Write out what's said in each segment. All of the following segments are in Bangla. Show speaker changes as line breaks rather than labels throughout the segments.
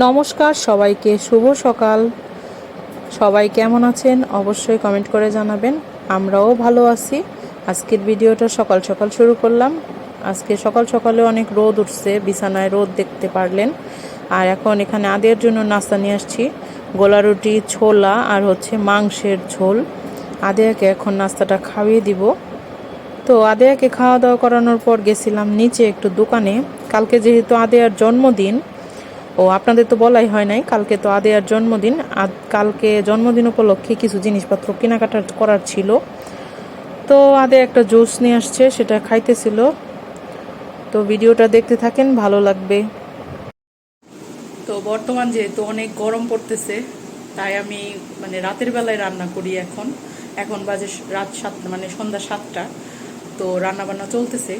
নমস্কার, সবাইকে শুভ সকাল। সবাই কেমন আছেন? অবশ্যই কমেন্ট করে জানাবেন। আমরাও ভালো আছি। আজকের ভিডিওটা সকাল সকাল শুরু করলাম। আজকে সকাল সকালে অনেক রোদ উঠছে, বিছানায় রোদ দেখতে পারলেন। আর এখন এখানে আদের জন্য নাস্তা নিয়ে আসছি। গোলা রুটি, ছোলা আর হচ্ছে মাংসের ঝোল। আদেয়াকে এখন নাস্তাটা খাইয়ে দিব। তো আদেয়াকে খাওয়া দাওয়া করানোর পর গেছিলাম নিচে একটু দোকানে। কালকে যেহেতু আদেয়ার জন্মদিন ও আপনাদের তো বলাই হয় নাই, কালকে তো আদেয়ার জন্মদিন কালকে জন্মদিন উপলক্ষে কিছু জিনিসপত্র কেনাকাটা করার ছিল। তো আদে একটা জুস নিয়ে আসছে, সেটা খাইতেছিল। তো ভিডিওটা দেখতে থাকেন, ভালো লাগবে। তো বর্তমান যেহেতু অনেক গরম পড়তেছে, তাই আমি মানে রাতের বেলায় রান্না করি এখন। এখন বাজে রাত সাতটা মানে সন্ধ্যা সাতটা, তো রান্না বান্না চলতেছে।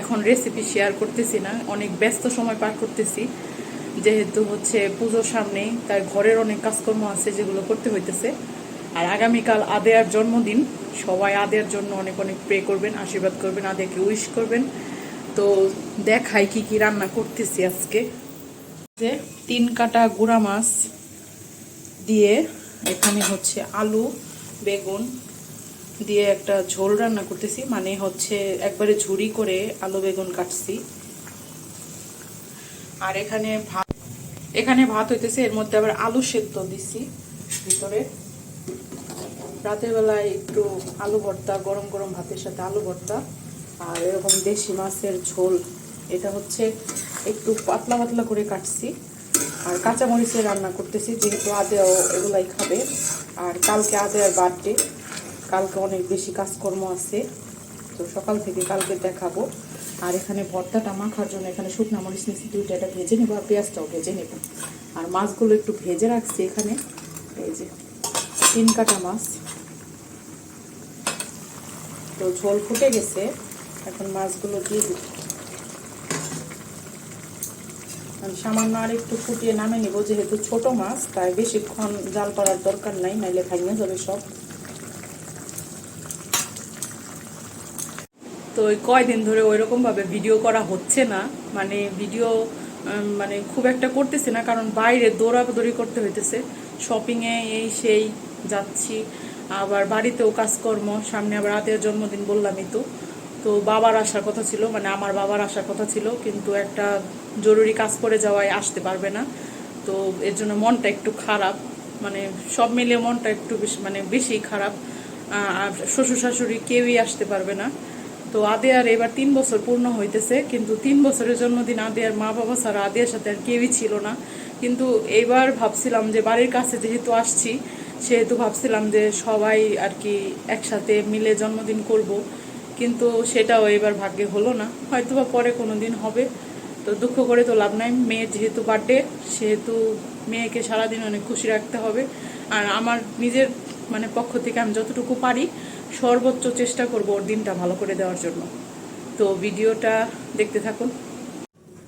এখন রেসিপি শেয়ার করতেছি না, অনেক ব্যস্ত সময় পার করতেছি। যেহেতু হচ্ছে পুজোর সামনেই তার ঘরের অনেক কাজকর্ম আছে যেগুলো করতে হইতেছে। আর আগামীকাল আদেয়ার জন্মদিন, সবাই আদেয়ার জন্য অনেক অনেক প্রে করবেন, আশীর্বাদ করবেন, আদেয়াকে উইশ করবেন। তো দেখাই কি কি রান্না করতেছি আজকে। যে তিন কাটা গুঁড়া মাছ দিয়ে এখানে হচ্ছে আলু, বেগুন দিয়ে একটা ঝোল রান্না করতেছি। মানে হচ্ছে একবারে ঝুড়ি করে আলু, বেগুন কাটছি। আর এখানে ভাত এখানে ভাত হইতেছে, এর মধ্যে আবার আলু সেদ্ধ দিছি ভিতরে। রাতের বেলায় একটু আলু ভর্তা, গরম গরম ভাতের সাথে আলু ভর্তা আর এরকম দেশি মাছের ঝোল। এটা হচ্ছে একটু পাতলা পাতলা করে কাটছি। আর কাঁচামরিচের রান্না করতেছি, যেহেতু আদেও এগুলাই খাবে। আর কালকে আদেয়ার বার্থডে কালকে অনেক বেশি কাজকর্ম আছে। তো সকাল থেকে কালকে দেখাবো। আর এখানে ভর্তাটা মাখার জন্য এখানে শুকনো মরিচ নিচ্ছি দুইটা, এটা ভেজে নেব আর পেঁয়াজটাও ভেজে নেব। আর মাছগুলো একটু ভেজে রাখছি এখানে। এই যে তিন কাটা মাছ। তো ঝোল ফুটে গেছে, এখন মাছগুলো দিয়ে আমি সামান্য আর একটু ফুটিয়ে নামে নিব, যেহেতু ছোট মাছ, তাই বেশিক্ষণ জাল করার দরকার নাই, নাইলে ভাঙে যাবে সব। তো ওই কয়দিন ধরে ওইরকম ভাবে ভিডিও করা হচ্ছে না। মানে ভিডিও মানে খুব একটা করতেছি না, কারণ বাইরে দৌড়াদৌড়ি করতে হইতেছে। শপিংয়ে এই সেই যাচ্ছি। আবার বাড়িতেও কাজকর্ম, সামনে আবার রাতের জন্মদিন বললামই তো। তো বাবার আসার কথা ছিল মানে আমার বাবার আসার কথা ছিল, কিন্তু একটা জরুরি কাজ করে যাওয়ায় আসতে পারবে না। তো এর জন্য মনটা একটু খারাপ। মানে সব মিলিয়ে মনটা একটু বেশি মানে বেশি খারাপ। আর শ্বশুর শাশুড়ি কেউই আসতে পারবে না। তো আদেয়ার এবার তিন বছর পূর্ণ হইতেছে, কিন্তু তিন বছরের জন্মদিন আদেয়ার মা বাবা ছাড়া আদেয়ার সাথে আর কেউই ছিল না। কিন্তু এইবার ভাবছিলাম যে বাড়ির কাছে যেহেতু আসছি, সেহেতু ভাবছিলাম যে সবাই আর কি একসাথে মিলে জন্মদিন করব। কিন্তু সেটাও এবার ভাগ্যে হলো না। হয়তো বা পরে কোনো দিন হবে। তো দুঃখ করে তো লাভ নাই। মেয়ের যেহেতু বার্থডে সেহেতু মেয়েকে সারাদিন অনেক খুশি রাখতে হবে। আর আমার নিজের মানে পক্ষ থেকে আমি যতটুকু পারি সর্বোচ্চ চেষ্টা করব ওর দিনটা ভালো করে দেওয়ার জন্য। তো ভিডিওটা দেখতে থাকুন।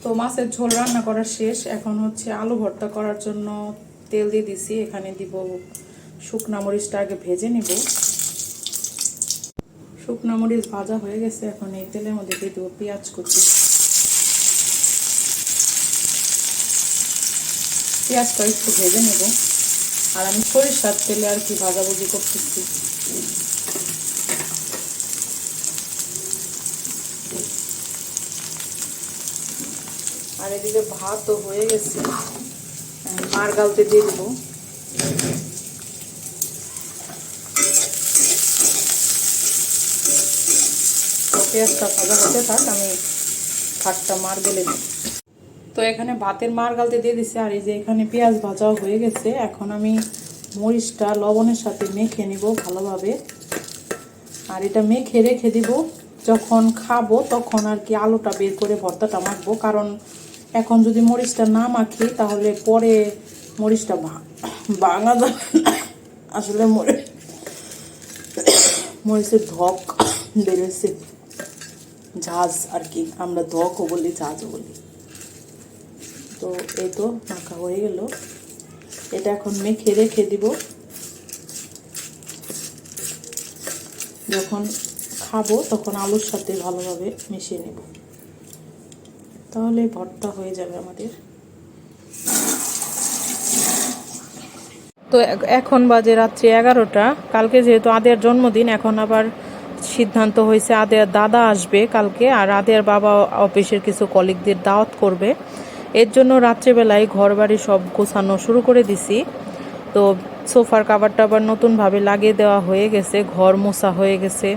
তো মাছের ঝোল রান্না করা শেষ। এখন হচ্ছে আলু ভর্তা করার জন্য তেল দিয়ে দিছি। এখানে দিব শুকনা মরিচটা আগে ভেজে নিব। শুকনা মরিচ ভাজা হয়ে গেছে। এখন এই তেলের মধ্যে দিয়ে দেবো পেঁয়াজ কুচি। পেঁয়াজটা একটু ভেজে নেব। আর আমি সরিষার তেলে আর কি ভাজাভুজি করতেছি। আর এদিকে ভাতও হয়ে গেছে। মার গালতে দিয়ে দেবো। পেঁয়াজটা ভাজা হতে থাক, আমি ভাতটা মার গেলে তো এখানে ভাতের মার গালতে দিয়ে দিছি, আর এই যে এখানে পেঁয়াজ ভাজাও হয়ে গেছে। এখন আমি মরিচটা লবণের সাথে মেখে নিব ভালোভাবে। আর এটা মেখে রেখে দিব। যখন খাব তখন আর কি আলুটা বের করে ভর্তাটা মাখবো, কারণ এখন যদি মরিচটা না মাখি, তাহলে পরে মরিচটা ভাঙা যাবে আসলে মরি মরিচের ধক বেড়েছে। ঝাঁজ আর কি, আমরা ধকও বলি, ঝাঁজও বলি। তো এই তো মাখা হয়ে গেল। এটা এখন মেখে রেখে দিব। যখন খাব, তখন আলুর সাথে ভালোভাবে মিশিয়ে নেব। তাহলে ভর্তা হয়ে যাবে আমাদের। তো এখন বাজে রাত্রি এগারোটা। কালকে যেহেতু আদের জন্মদিন, এখন আবার সিদ্ধান্ত হয়েছে আদের দাদা আসবে কালকে, আর আদের বাবা অফিসের কিছু কলিগদের দাওয়াত করবে। এর জন্য রাত্রেবেলায় ঘর বাড়ি সব গোছানো শুরু করে দিছি। তো সোফার কাভার টাবার নতুনভাবে লাগিয়ে দেওয়া হয়ে গেছে, ঘর মোছা হয়ে গেছে।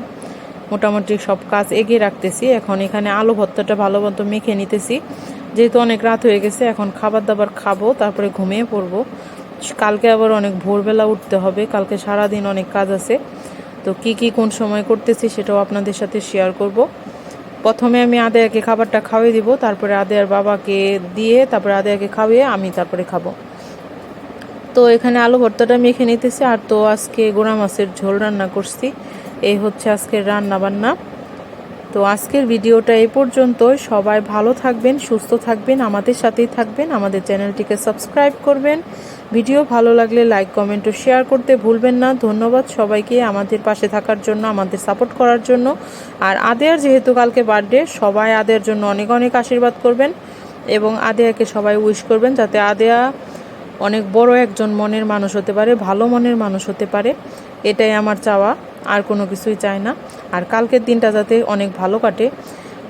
মোটামুটি সব কাজ এগিয়ে রাখতেছি। এখন এখানে আলু ভর্তাটা ভালো মতো মেখে নিতেছি। যেহেতু অনেক রাত হয়ে গেছে, এখন খাবার দাবার খাব, তারপরে ঘুমিয়ে পড়ব। কালকে আবার অনেক ভোরবেলা উঠতে হবে, কালকে সারাদিন অনেক কাজ আছে। তো কি কি, কোন সময় করতেছি সেটাও আপনাদের সাথে শেয়ার করব। প্রথমে আমি আদেয়াকে খাবারটা খাওয়াই দিব, তারপরে আদেয়ার বাবাকে দিয়ে তারপরে আদেয়াকে খাওয়িয়ে আমি তারপরে খাব। তো এখানে আলু ভর্তাটা মেখে নিতেছি, আর তো আজকে গোড়া মাছের ঝোল রান্না করছি। এই হচ্ছে আজকের রান্না বান্না তো আজকের ভিডিওটা এই পর্যন্তই। সবাই ভালো থাকবেন, সুস্থ থাকবেন, আমাদের সাথেই থাকবেন, আমাদের চ্যানেলটিকে সাবস্ক্রাইব করবেন। ভিডিও ভালো লাগলে লাইক, কমেন্ট ও শেয়ার করতে ভুলবেন না। ধন্যবাদ সবাইকে আমাদের পাশে থাকার জন্য, আমাদের সাপোর্ট করার জন্য। আর আদেয়ার যেহেতু কালকে বার্থডে, সবাই আদেয়ার জন্য অনেক অনেক আশীর্বাদ করবেন এবং আদেয়াকে সবাই উইশ করবেন যাতে আদেয়া অনেক বড় একজন মনের মানুষ হতে পারে, ভালো মনের মানুষ হতে পারে। এটাই আমার চাওয়া। আর কোনো কিছুই চায় না। আর কালকের দিনটা যাতে অনেক ভালো কাটে।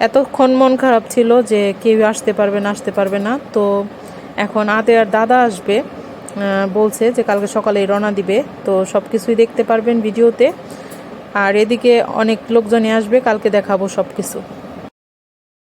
এতক্ষণ মন খারাপ ছিল যে কেউ আসতে পারবে না, আসতে পারবে না। তো এখন আতে আর দাদা আসবে বলছে যে কালকে সকালে রওনা দিবে। তো সব কিছুই দেখতে পারবেন ভিডিওতে। আর এদিকে অনেক লোকজনই আসবে, কালকে দেখাবো সব কিছু।